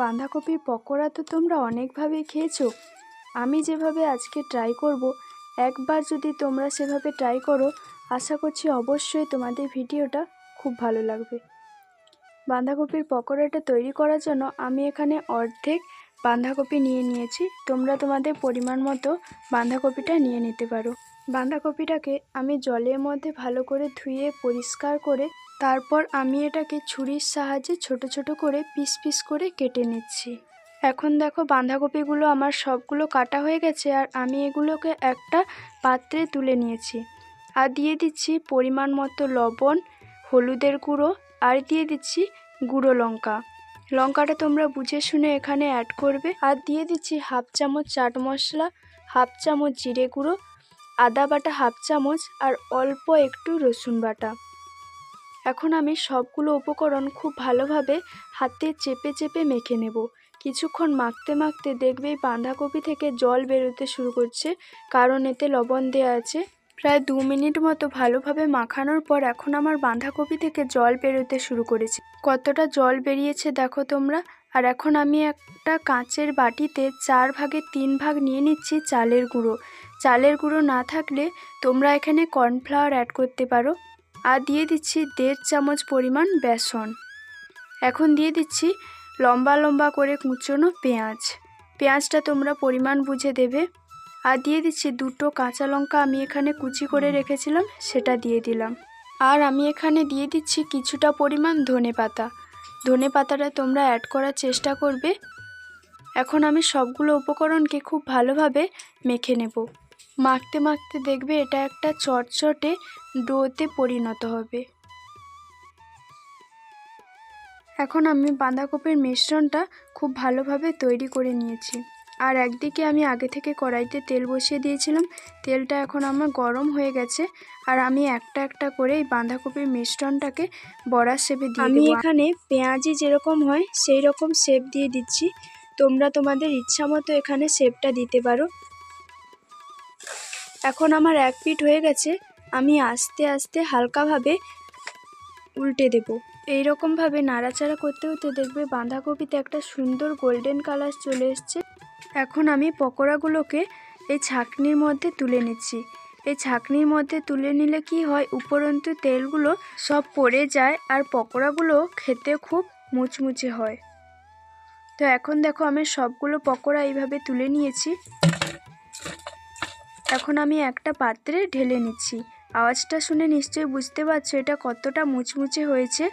বাঁধাকপির পকোড়া তো তোমরা অনেকভাবেই খেয়েছো। আমি যেভাবে আজকে ট্রাই করব, একবার যদি তোমরা সেভাবে ট্রাই করো, আশা করছি অবশ্যই তোমাদের ভিডিওটা খুব ভালো লাগবে। বাঁধাকপির পকোড়াটা তৈরি করার জন্য আমি এখানে অর্ধেক বাঁধাকপি নিয়ে নিয়েছি। তোমরা তোমাদের পরিমাণ মতো বাঁধাকপিটা নিয়ে নিতে পারো। বাঁধাকপিটাকে আমি জলের মধ্যে ভালো করে ধুয়ে পরিষ্কার করে তারপর আমি এটাকে ছুরির সাহায্যে ছোট ছোট করে পিস পিস করে কেটে নিচ্ছি। এখন দেখো বাঁধাকপিগুলো আমার সবগুলো কাটা হয়ে গেছে আর আমি এগুলোকে একটা পাত্রে তুলে নিয়েছি। আর দিয়ে দিচ্ছি পরিমাণ মতো লবণ, হলুদের গুঁড়ো আর দিয়ে দিচ্ছি গুঁড়ো লঙ্কা। লঙ্কাটা তোমরা বুঝে শুনে এখানে অ্যাড করবে। আর দিয়ে দিচ্ছি হাফ চামচ চাট মশলা, হাফ চামচ জিরে গুঁড়ো, আদা বাটা হাফ চামচ আর অল্প একটু রসুন বাটা। এখন আমি সবগুলো উপকরণ খুব ভালোভাবে হাতে চেপে চেপে মেখে নেব। কিছুক্ষণ মাখতে মাখতে দেখবেই বাঁধাকপি থেকে জল বেরোতে শুরু করছে, কারণ এতে লবণ দেওয়া আছে। প্রায় দু মিনিট মতো ভালোভাবে মাখানোর পর এখন আমার বাঁধাকপি থেকে জল বেরোতে শুরু করেছে। কতটা জল বেরিয়েছে দেখো তোমরা। আর এখন আমি একটা কাঁচের বাটিতে চার ভাগের তিন ভাগ নিয়ে নিচ্ছি চালের গুঁড়ো। চালের গুঁড়ো না থাকলে তোমরা এখানে কর্নফ্লাওয়ার অ্যাড করতে পারো। আর দিয়ে দিচ্ছি দেড় চামচ পরিমাণ বেসন। এখন দিয়ে দিচ্ছি লম্বা লম্বা করে কুচোনো পেঁয়াজ। পেঁয়াজটা তোমরা পরিমাণ বুঝে দেবে। আর দিয়ে দিচ্ছি দুটো কাঁচা লঙ্কা আমি এখানে কুচি করে রেখেছিলাম, সেটা দিয়ে দিলাম। আর আমি এখানে দিয়ে দিচ্ছি কিছুটা পরিমাণ ধনে পাতা। ধনে পাতাটা তোমরা অ্যাড করার চেষ্টা করবে। এখন আমি সবগুলো উপকরণকে খুব ভালোভাবে মেখে নেব। মাখতে মাখতে দেখবে এটা একটা চটচটে ডোতে পরিণত হবে। এখন আমি বাঁধাকপির মিশ্রণটা খুব ভালোভাবে তৈরি করে নিয়েছি। আর একদিকে আমি আগে থেকে কড়াইতে তেল বসিয়ে দিয়েছিলাম। তেলটা এখন আমার গরম হয়ে গেছে। আর আমি একটা একটা করে এই বাঁধাকপির মিশ্রণটাকে বড়া শেপে দিয়ে আমি এখানে পেঁয়াজি যেরকম হয় সেই রকম শেপ দিয়ে দিচ্ছি। তোমরা তোমাদের ইচ্ছা মতো এখানে শেপটা দিতে পারো। এখন আমার এক পিঠ হয়ে গেছে, আমি আস্তে আস্তে হালকাভাবে উল্টে দেব। এই রকমভাবে নাড়াচাড়া করতে করতে দেখবে বাঁধাকপিতে একটা সুন্দর গোল্ডেন কালার চলে এসছে। এখন আমি পকোড়াগুলোকে এই ছাঁকনির মধ্যে তুলে নিচ্ছি। এই ছাঁকনির মধ্যে তুলে নিলে কি হয়, উপরন্তু তেলগুলো সব পড়ে যায় আর পকোড়াগুলো খেতে খুব মুচমুচে হয়। তো এখন দেখো আমি সবগুলো পকোড়া এইভাবে তুলে নিয়েছি। এখন আমি একটা পাত্রে ঢেলে নিচ্ছি। আওয়াজটা শুনে নিশ্চয়ই বুঝতে পারছ এটা কতটা মুচমুচে হয়েছে।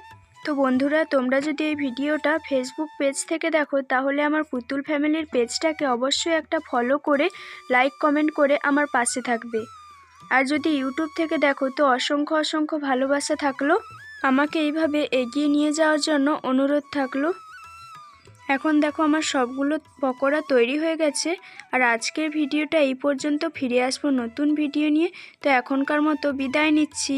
তো বন্ধুরা, তোমরা যদি এই ভিডিওটা ফেসবুক পেজ থেকে দেখো, তাহলে আমার পুতুল ফ্যামিলির পেজটাকে অবশ্যই একটা ফলো করে লাইক কমেন্ট করে আমার পাশে থাকবে। আর যদি ইউটিউব থেকে দেখো, তো অসংখ্য অসংখ্য ভালোবাসা থাকল। আমাকে এইভাবে এগিয়ে নিয়ে যাওয়ার জন্য অনুরোধ থাকল। এখন দেখো আমার সবগুলো পকোড়া তৈরি হয়ে গেছে আর আজকের ভিডিওটা এই পর্যন্ত। ফিরে আসব নতুন ভিডিও নিয়ে। তো এখনকার মতো বিদায় নিচ্ছি।